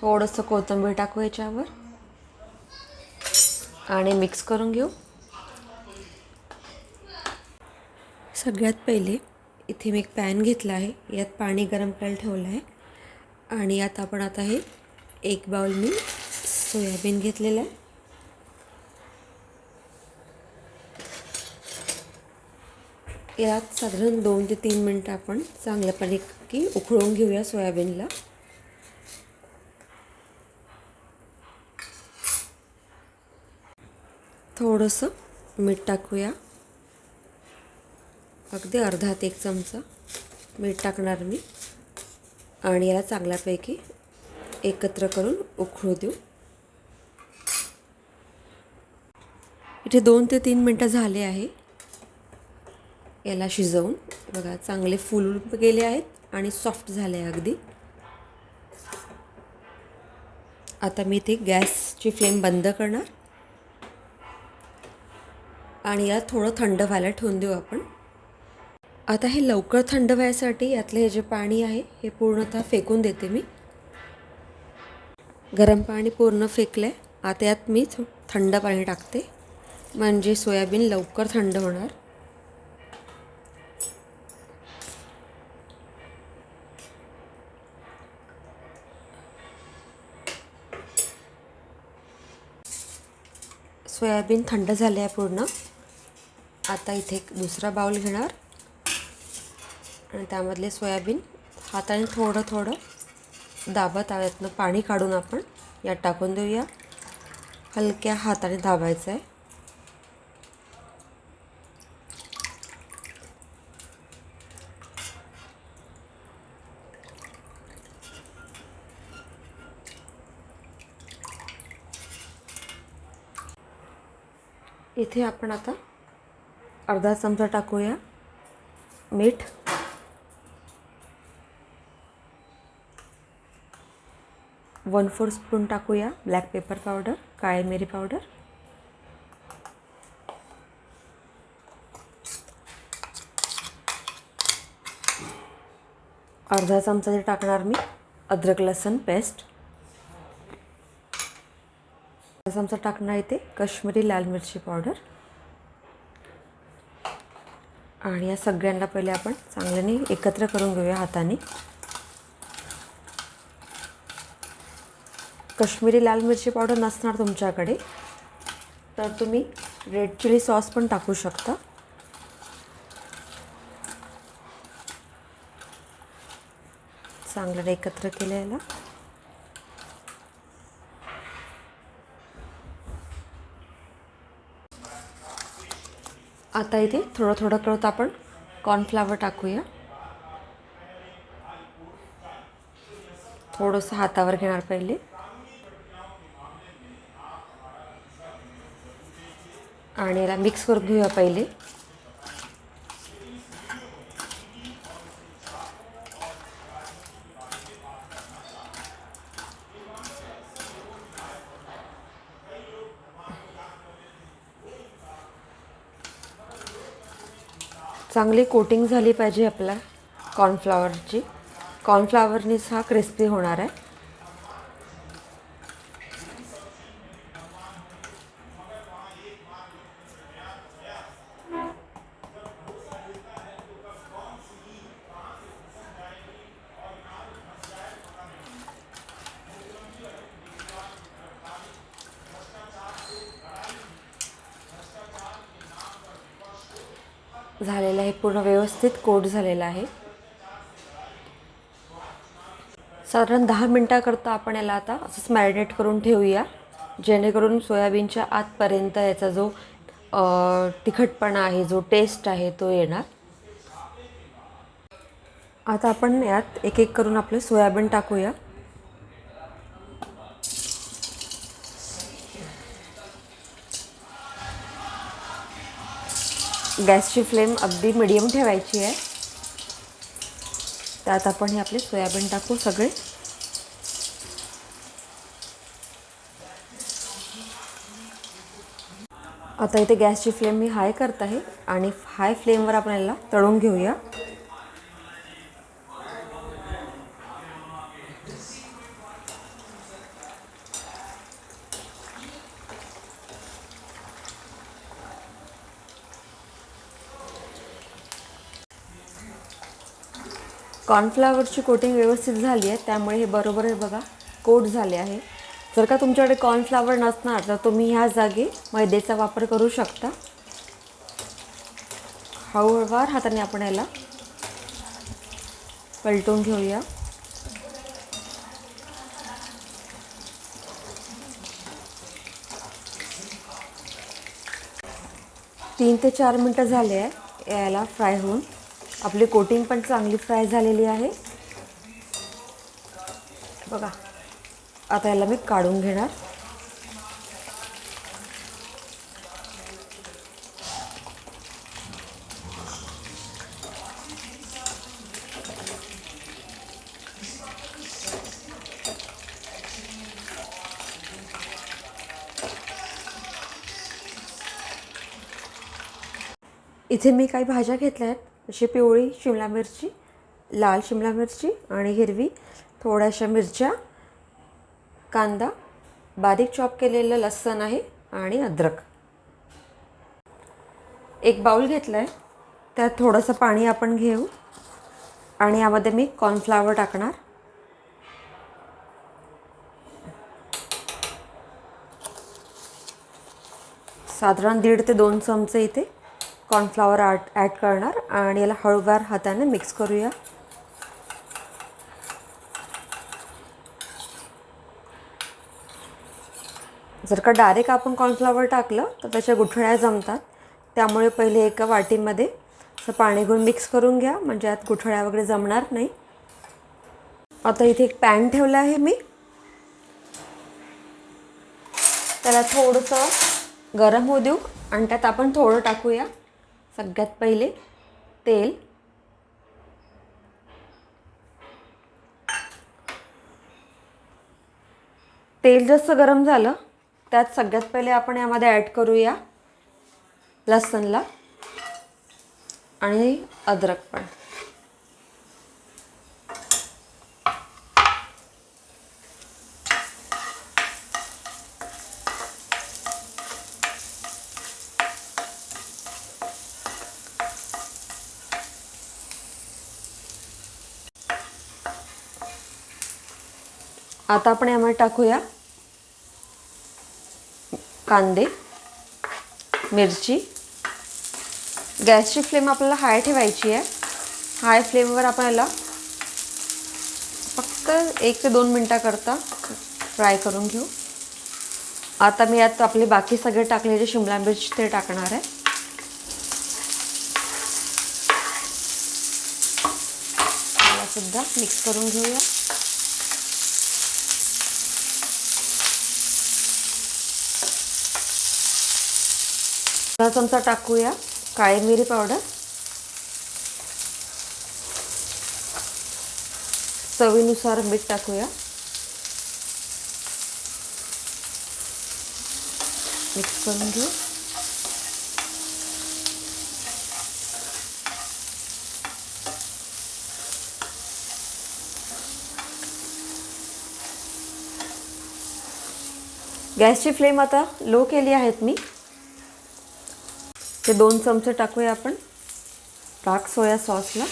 थोडंसं कोथिंबीर टाकू याच्यावर आणि मिक्स करून घेऊ. सगळ्यात पहिले इथे मी एक पॅन घेतला आहे. यात पाणी गरम करायला ठेवलं आहे. आणि यात आपण आता हे एक बाउल मी सोयाबीन घेतलेलं आहे. यात साधारण दोन ते तीन मिनटं आपण चांगल्यापणे की उकळून घेऊया सोयाबीनला. थोडंसं मीठ टाकूया. अगदी अर्धा ते एक चमचा मीठ टाकणार मी. आणि याला चांगल्यापैकी एकत्र करून उकळू देऊ. इथे दोन ते तीन मिनटं झाले आहे. याला शिजवून. बघा चांगले फुलून गेले आहेत आणि सॉफ्ट झाले आहे अगदी. आता मी ते गॅसची फ्लेम बंद करणार. आणि यात थोडं थंड व्हायला ठेवून देऊ आपण. आता हे लवकर थंड व्हायसाठी यातलं हे जे पाणी आहे हे पूर्णतः फेकून देते मी. गरम पाणी पूर्ण फेकलं आहे आता यात मी थो- थंड पाणी टाकते. म्हणजे सोयाबीन लवकर थंड होणार. सोयाबीन थंड झाले आहे पूर्ण. आता इथे एक दुसरा बाउल घेणार. आणि त्यामधले सोयाबीन हाताने थोडं थोडं दाबत यातनं पाणी काढून आपण यात टाकून देऊया. हलक्या हाताने दाबायचं आहे. इथे आपण आता अर्धा चमचा टाकूया. मीठ. वन फोर स्पून टाकूया. ब्लॅक पेपर पावडर काळे मिरी पावडर अर्धा चमचा ते टाकणार मी अद्रक लसण पेस्ट अर्धा चमचा टाकणार इथे कश्मीरी लाल मिरची पावडर आणि या सगळ्यांना पहिले आपण चांगल्याने एकत्र करून घेऊया हाताने. कश्मीरी लाल मिरची पावडर नसणार तुमच्याकडे तर तुम्ही रेड चिली सॉस पण टाकू शकता. चांगलं एकत्र केलं आता इथे थोडं थोडं करत आपण कॉर्नफ्लावर टाकूया. थोडंसं हातावर घेणार पहिले. आणि याला मिक्स करून घेऊया पहिले. चांगली कोटिंग झाली पाहिजे आपल्या कॉर्नफ्लॉवरची कॉर्नफ्लॉवरनीच हा क्रिस्पी होणार आहे. झालेलं आहे पूर्ण व्यवस्थित कोट झालेला आहे. साधारण दहा मिनटाकरता आपण याला आता असंच मॅरिनेट करून ठेवूया. जेणेकरून सोयाबीनच्या आतपर्यंत याचा जो तिखटपणा आहे जो टेस्ट आहे तो येणार. आता आपण यात एक एक करून आपले सोयाबीन टाकूया. गॅसची फ्लेम अगदी मिडियम ठेवायची आहे. त्यात आपण हे आपले सोयाबीन टाकू सगळे. आता इथे गॅसची फ्लेम मी हाय करत आहे आणि हाय फ्लेमवर आपण याला तळून घेऊया. कॉर्नफ्लावरची कोटिंग व्यवस्थित झाली आहे त्यामुळे हे बरोबर आहे बघा कोट झाले आहे. जर का तुमच्याकडे कॉर्नफ्लावर नसणार तर तुम्ही ह्या जागी मैद्याचा वापर करू शकता. हळूहळवार हाताने आपण याला पलटून घेऊया. तीन ते चार मिनटं झाले आहे याला फ्राय होऊन. आपली कोटिंग पण चांगली फ्राय झालेली आहे. बघा आता याला मी काढून घेणार. इथे मी काही भाज्या घेतल्या आहेत. अशी पिवळी शिमला मिरची लाल शिमला मिरची आणि हिरवी थोड्याशा मिरच्या कांदा बारीक चॉप केलेलं लसण आहे आणि अद्रक. एक बाऊल घेतला आहे त्यात थोडंसं पाणी आपण घेऊ आणि यामध्ये मी कॉर्नफ्लावर टाकणार. साधारण दीड ते दोन चमचे इथे कॉर्नफ्लावर आट ॲड करणार आणि याला हळूवार हाताने मिक्स करूया. जर का डायरेक्ट आपण कॉर्नफ्लावर टाकलं तर त्याच्या गुठळ्या जमतात. त्यामुळे पहिले एका वाटीमध्ये असं पाणी घेऊन मिक्स करून घ्या म्हणजे यात गुठळ्या वगैरे जमणार नाही. आता इथे एक पॅन ठेवलं आहे मी. त्याला थोडंसं गरम होऊ देऊ आणि त्यात आपण थोडं टाकूया. सगळ्यात पहिले तेल. तेल जसं गरम झालं त्यात सगळ्यात पहिले आपण यामध्ये ॲड करूया लसणला आणि अद्रक पण. आता आपण यामध्ये टाकूया कांदे मिरची. गॅसची फ्लेम आपल्याला हाय ठेवायची आहे. हाय फ्लेमवर आपण याला फक्त एक ते दोन मिनटाकरता फ्राय करून घेऊ. आता मी यात आपले बाकी सगळे टाकलेले शिमला मिर्च ते टाकणार आहे. सुद्धा मिक्स करून घेऊया. अर्धा चमचा टाकूया काळी मिरी पावडर. चवीनुसार मीठ टाकूया. मिक्स करून घेऊ. गॅसची फ्लेम आता लो केली आहेत मी. ते दोन चमचे टाकूया आपण. डार्क सोया सॉसला.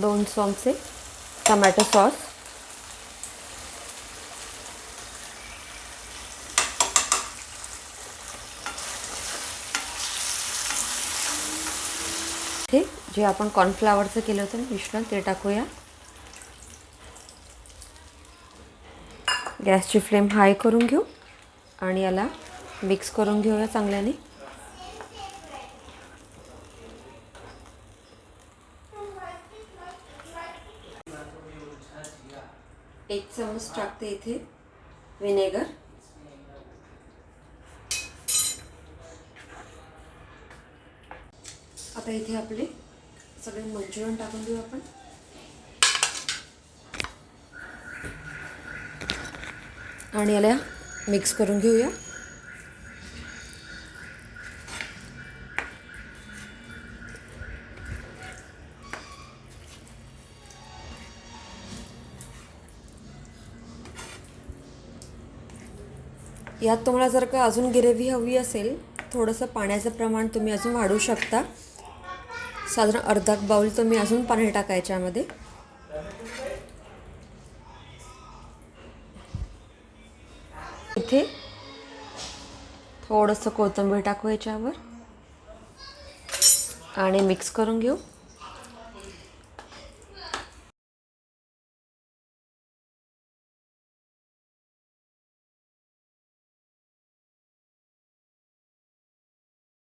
दोन चमचे टमॅटो सॉस. हे जे आपण कॉर्नफ्लावरचं केलं होतं मिश्रण ते टाकूया. गॅसची फ्लेम हाय करून घेऊ आणि याला मिक्स करून घेऊया चांगल्याने. एक चमच टाकते इथे विनेगर. आता इथे आपले सगळे मंचुरियन टाकून देऊ आपण. आणि याला मिक्स करून घेऊया. यात तुम्हाला जर का अजून ग्रेव्ही हवी असेल थोडंसं पाण्याचं प्रमाण तुम्ही अजून वाढवू शकता. साधारण अर्धा बाऊल तुम्ही अजून पाणी टाकायच्यामध्ये इथे. थोडंसं कोथिंबीर टाकू याच्यावर. आणि मिक्स करून घेऊ.